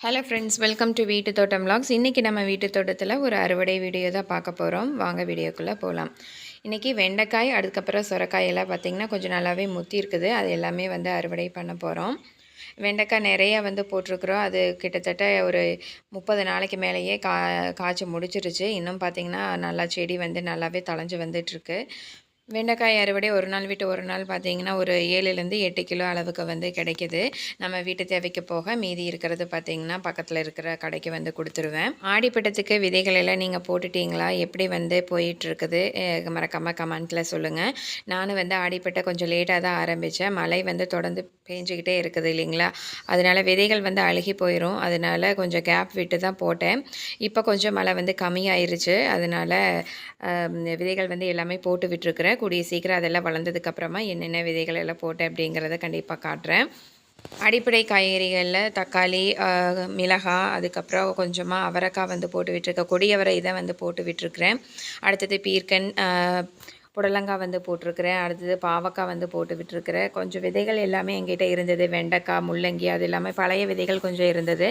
Hello friends welcome to வீட்டு தோட்டம் லாக்ஸ் இன்றைக்கி நம்ம வீட்டு தோட்டத்தில் ஒரு அறுவடை வீடியோ தான் பார்க்க போகிறோம் வாங்க வீடியோக்குள்ளே போகலாம் இன்றைக்கி வெண்டைக்காய் அதுக்கப்புறம் சுரக்காய் எல்லாம் பார்த்திங்கன்னா கொஞ்சம் நல்லாவே முத்தி இருக்குது. அது எல்லாமே வந்து அறுவடை பண்ண போகிறோம் வெண்டைக்காய் நிறையா வந்து போட்டிருக்குறோம். அது கிட்டத்தட்ட ஒரு முப்பது நாளைக்கு மேலேயே கா காய்ச்சி முடிச்சிருச்சு இன்னும் பார்த்திங்கன்னா நல்லா செடி வந்து நல்லாவே தளைஞ்சு வந்துட்டுருக்கு வெண்டைக்காய் அறுவடை ஒரு நாள் விட்டு ஒரு நாள் பார்த்தீங்கன்னா ஒரு ஏழுலேருந்து எட்டு கிலோ அளவுக்கு வந்து கிடைக்கிது. நம்ம வீட்டு தேவைக்கு போக மீதி இருக்கிறது பார்த்தீங்கன்னா பக்கத்தில் இருக்கிற கடைக்கு வந்து கொடுத்துருவேன். ஆடிப்பட்டத்துக்கு விதைகள் எல்லாம் நீங்கள் போட்டுட்டீங்களா? எப்படி வந்து போயிட்டுருக்குது? மறக்காமல் கமெண்ட்டில் சொல்லுங்கள் நானும் வந்து ஆடிப்பட்ட கொஞ்சம் லேட்டாக தான் ஆரம்பித்தேன் மழை வந்து தொடர்ந்து பேஞ்சிக்கிட்டே இருக்குது இல்லைங்களா? அதனால் விதைகள் வந்து அழுகி போயிடும் அதனால் கொஞ்சம் கேப் விட்டு தான் போட்டேன். இப்போ கொஞ்சம் மழை வந்து கம்மியாயிருச்சு. அதனால் விதைகள் வந்து எல்லாமே போட்டு விட்டுருக்குறேன். கூடிய சீக்கிரம் அதெல்லாம் வளர்ந்ததுக்கப்புறமா என்னென்ன விதைகள் எல்லாம் போட்டேன் அப்படிங்கிறத கண்டிப்பாக காட்டுறேன். அடிப்படை காய்கறிகளில் தக்காளி மிளகாய் அதுக்கப்புறம் கொஞ்சமாக அவரைக்காய் வந்து போட்டு விட்டுருக்கேன். கொடியவரை இதை வந்து போட்டு விட்டுருக்குறேன். அடுத்தது பீர்க்கன் புடலங்காய் வந்து போட்டிருக்கிறேன். அடுத்தது பாவக்காய் வந்து போட்டு விட்டுருக்கிறேன். கொஞ்சம் விதைகள் எல்லாமே எங்கிட்ட இருந்தது. வெண்டைக்காய் முள்ளங்கி அது எல்லாமே பழைய விதைகள் கொஞ்சம் இருந்தது.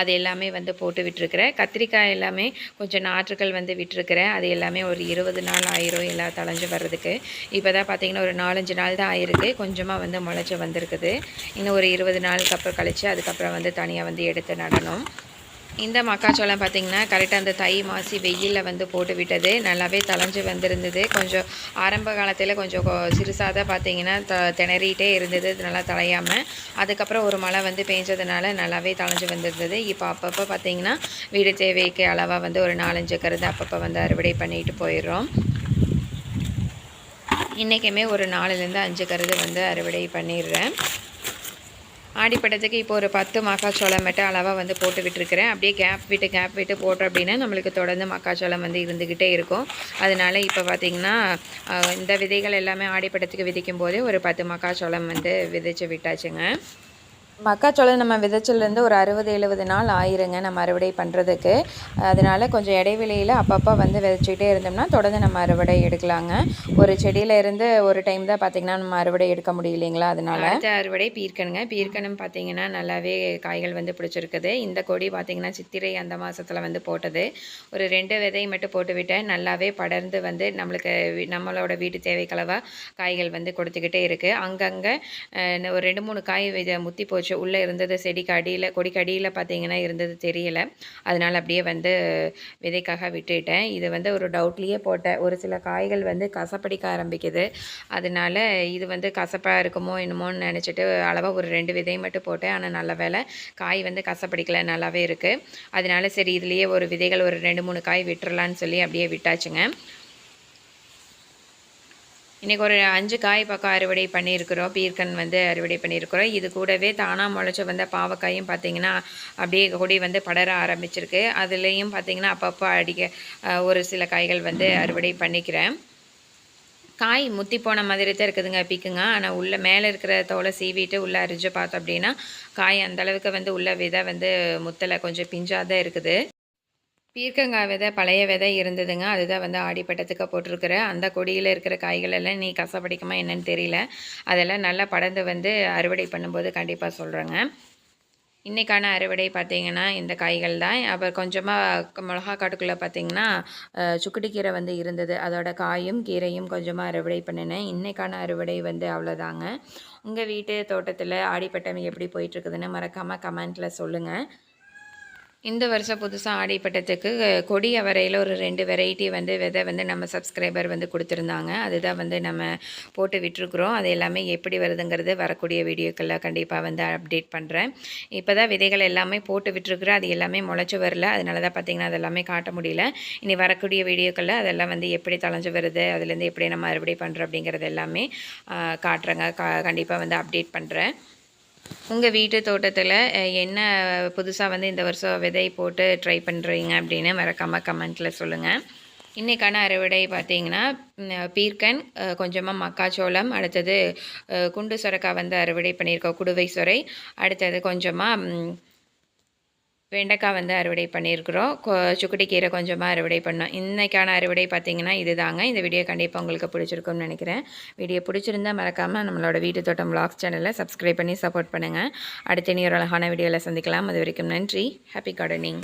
அது எல்லாமே வந்து போட்டு விட்டுருக்கிறேன். கத்திரிக்காய் எல்லாமே கொஞ்சம் நாற்றுகள் வந்து விட்டுருக்கிறேன். அது எல்லாமே ஒரு இருபது நாள் ஆயிரும் எல்லாம் தளைஞ்சு வர்றதுக்கு. இப்போ தான் பார்த்திங்கன்னா ஒரு நாலஞ்சு நாள் தான் ஆயிருக்கு. கொஞ்சமாக வந்து முளைச்சி வந்திருக்குது. இன்னும் ஒரு இருபது நாளுக்கு அப்புறம் கழித்து அதுக்கப்புறம் வந்து தனியாக வந்து எடுத்து நடணும். இந்த மக்காச்சோளம் பார்த்திங்கன்னா கரெக்டாக அந்த தை மாசி வெயிலில் வந்து போட்டு விட்டது நல்லாவே தளைஞ்சு வந்திருந்தது. கொஞ்சம் ஆரம்ப காலத்தில் கொஞ்சம் சிறுசாக தான் பார்த்திங்கன்னா த திணறிகிட்டே இருந்தது. நல்லா தளையாமல் அதுக்கப்புறம் ஒரு மழை வந்து பெஞ்சதுனால நல்லாவே தளைஞ்சு வந்திருந்தது. இப்போ அப்பப்போ பார்த்திங்கன்னா வீடு தேவைக்கு அளவாக வந்து ஒரு நாலஞ்சு கருது அப்பப்போ வந்து அறுவடை பண்ணிட்டு போயிடுறோம். இன்றைக்குமே ஒரு நாலுலேருந்து அஞ்சு கருது வந்து அறுவடை பண்ணிடுறேன். ஆடிப்படத்துக்கு இப்போ ஒரு பத்து மக்காச்சோளம் மட்டும் அளவாக வந்து போட்டு விட்டுருக்கிறேன் அப்படியே கேப் விட்டு கேப் விட்டு போட்டோம் அப்படின்னா நம்மளுக்கு தொடர்ந்து மக்காச்சோளம் வந்து இருந்துக்கிட்டே இருக்கும். அதனால் இப்போ பார்த்திங்கன்னா இந்த விதைகள் எல்லாமே ஆடிப்பட்டத்துக்கு விதைக்கும் போதே ஒரு பத்து மக்காச்சோளம் வந்து விதைச்சு விட்டாச்சுங்க. மக்காச்சோளம் நம்ம விதைச்சிலேருந்து ஒரு அறுபது எழுபது நாள் ஆயிருங்க நம்ம அறுவடை பண்ணுறதுக்கு அதனால் கொஞ்சம் இடைவெளியில் அப்பப்போ வந்து விதைச்சிக்கிட்டே இருந்தோம்னா தொடர்ந்து நம்ம அறுவடை எடுக்கலாங்க. ஒரு செடியில் இருந்து ஒரு டைம் தான் பார்த்திங்கன்னா நம்ம அறுவடை எடுக்க முடியலைங்களா அதனால். அடுத்த அறுவடை பீர்க்கணுங்க. பீர்க்கணும் பார்த்திங்கன்னா நல்லாவே காய்கள் வந்து பிடிச்சிருக்குது. இந்த கொடி பார்த்திங்கன்னா சித்திரை அந்த மாதத்தில் வந்து போட்டது. ஒரு ரெண்டு விதையை மட்டும் போட்டுவிட்டேன் நல்லாவே படர்ந்து வந்து நம்மளுக்கு நம்மளோட வீட்டு தேவைக்களவாக காய்கள் வந்து கொடுத்துக்கிட்டே இருக்குது அங்கங்கே ஒரு ரெண்டு மூணு காய் முத்தி போச்சு போச்சு உள்ளே இருந்தது செடிக்கு அடியில் கொடிக்கு அடியில் பார்த்தீங்கன்னா இருந்தது தெரியலை. அதனால் அப்படியே வந்து விதைக்காக விட்டுட்டேன். இது வந்து ஒரு டவுட்லேயே போட்டேன் ஒரு சில காய்கள் வந்து கசப்படிக்க ஆரம்பிக்குது. அதனால் இது வந்து கசப்பாக இருக்குமோ என்னமோன்னு நினச்சிட்டு அளவாக ஒரு ரெண்டு விதை மட்டும் போட்டேன். ஆனால் நல்ல வேலை காய் வந்து கசப்படிக்கலை நல்லாவே இருக்குது அதனால சரி இதுலேயே ஒரு விதைகள் ஒரு ரெண்டு மூணு காய் விட்டுறலான்னு சொல்லி அப்படியே விட்டாச்சுங்க. இன்றைக்கி ஒரு அஞ்சு காய் பக்கம் அறுவடை பண்ணியிருக்கிறோம். பீர்க்கன் வந்து அறுவடை பண்ணியிருக்கிறோம். இது கூடவே தானாக முளைச்சி வந்த பாவக்காயும் பார்த்திங்கன்னா அப்படியே கொடி வந்து படர ஆரம்பிச்சிருக்கு. அதுலேயும் பார்த்திங்கன்னா அப்பப்போ அடிக்க ஒரு சில காய்கள் வந்து அறுவடை பண்ணிக்கிறேன். காய் முத்தி போன மாதிரி தான் இருக்குதுங்க பிக்குங்க. ஆனால் உள்ளே மேலே இருக்கிற தோலை சீவிட்டு உள்ளே அரிஞ்சு பார்த்தோம் அப்படின்னா காய் அந்தளவுக்கு வந்து உள்ள விதை வந்து முத்தலை கொஞ்சம் பிஞ்சாக தான் இருக்குது. பீர்க்கங்காய் விதை பழைய விதை இருந்ததுங்க. அதுதான் வந்து ஆடிப்பட்டத்துக்கு போட்டிருக்கிற. அந்த கொடியில் இருக்கிற காய்கள் எல்லாம் நீ கசப்படிக்குமா என்னன்னு தெரியல. அதெல்லாம் நல்லா படந்து வந்து அறுவடை பண்ணும்போது கண்டிப்பாக சொல்கிறேங்க இன்றைக்கான அறுவடை பார்த்திங்கன்னா இந்த காய்கள் தான். அப்போ கொஞ்சமாக மிளகா காட்டுக்குள்ளே பார்த்திங்கன்னா சுக்குட்டி கீரை வந்து இருந்தது. அதோட காயும் கீரையும் கொஞ்சமாக அறுவடை பண்ணினேன். இன்றைக்கான அறுவடை வந்து அவ்வளோதாங்க. உங்கள் வீட்டு தோட்டத்தில் ஆடிப்பட்டம் எப்படி போயிட்டுருக்குதுன்னு மறக்காமல் கமெண்ட்டில் சொல்லுங்கள் இந்த வருஷம் புதுசாக ஆடிப்பட்டத்துக்கு கொடி அவரையில் ஒரு ரெண்டு வெரைட்டி வந்து விதை வந்து நம்ம சப்ஸ்கிரைபர் வந்து கொடுத்துருந்தாங்க. அதுதான் வந்து நம்ம போட்டு விட்டுருக்குறோம். அது எல்லாமே எப்படி வருதுங்கிறது வரக்கூடிய வீடியோக்களில் கண்டிப்பாக வந்து அப்டேட் பண்ணுறேன் இப்போ தான் விதைகள் எல்லாமே போட்டு விட்டுருக்குறேன். அது எல்லாமே முளைச்சி வரல. அதனால தான் பார்த்திங்கன்னா அது எல்லாமே காட்ட முடியல. இனி வரக்கூடிய வீடியோக்களில் அதெல்லாம் வந்து எப்படி தலைஞ்சு வருது அதுலேருந்து எப்படி நம்ம அறுவடை பண்ணுறோம் அப்படிங்கிறது எல்லாமே காட்டுறேங்க. கண்டிப்பாக வந்து அப்டேட் பண்ணுறேன் உங்கள் வீட்டு தோட்டத்தில் என்ன புதுசாக வந்து இந்த வருஷம் விதை போட்டு ட்ரை பண்ணுறீங்க அப்படின்னு மறக்காமல் கமெண்ட்டில் சொல்லுங்கள் இன்றைக்கான அறுவடை பார்த்திங்கன்னா பீர்க்கன் கொஞ்சமாக மக்காச்சோளம் அடுத்தது குண்டு சொரக்காய் வந்து அறுவடை பண்ணியிருக்கோம் குடுவை சொரை அடுத்தது கொஞ்சமாக வெண்டைக்காய் வந்து அறுவடை பண்ணியிருக்கிறோம். கொ சுக்குட்டி கீரை கொஞ்சமாக அறுவடை பண்ணோம். இன்றைக்கான அறுவடை பார்த்திங்கன்னா இது தாங்க இந்த வீடியோ கண்டிப்பாக உங்களுக்கு பிடிச்சிருக்கும்னு நினைக்கிறேன். வீடியோ பிடிச்சிருந்தா மறக்காமல் நம்மளோட வீட்டு தோட்டம் vlogs சேனலை சப்ஸ்கிரைப் பண்ணி சப்போர்ட் பண்ணுங்கள் அடுத்த இனி ஒரு அழகான வீடியோவில் சந்திக்கலாம். அது வரைக்கும் நன்றி. Happy gardening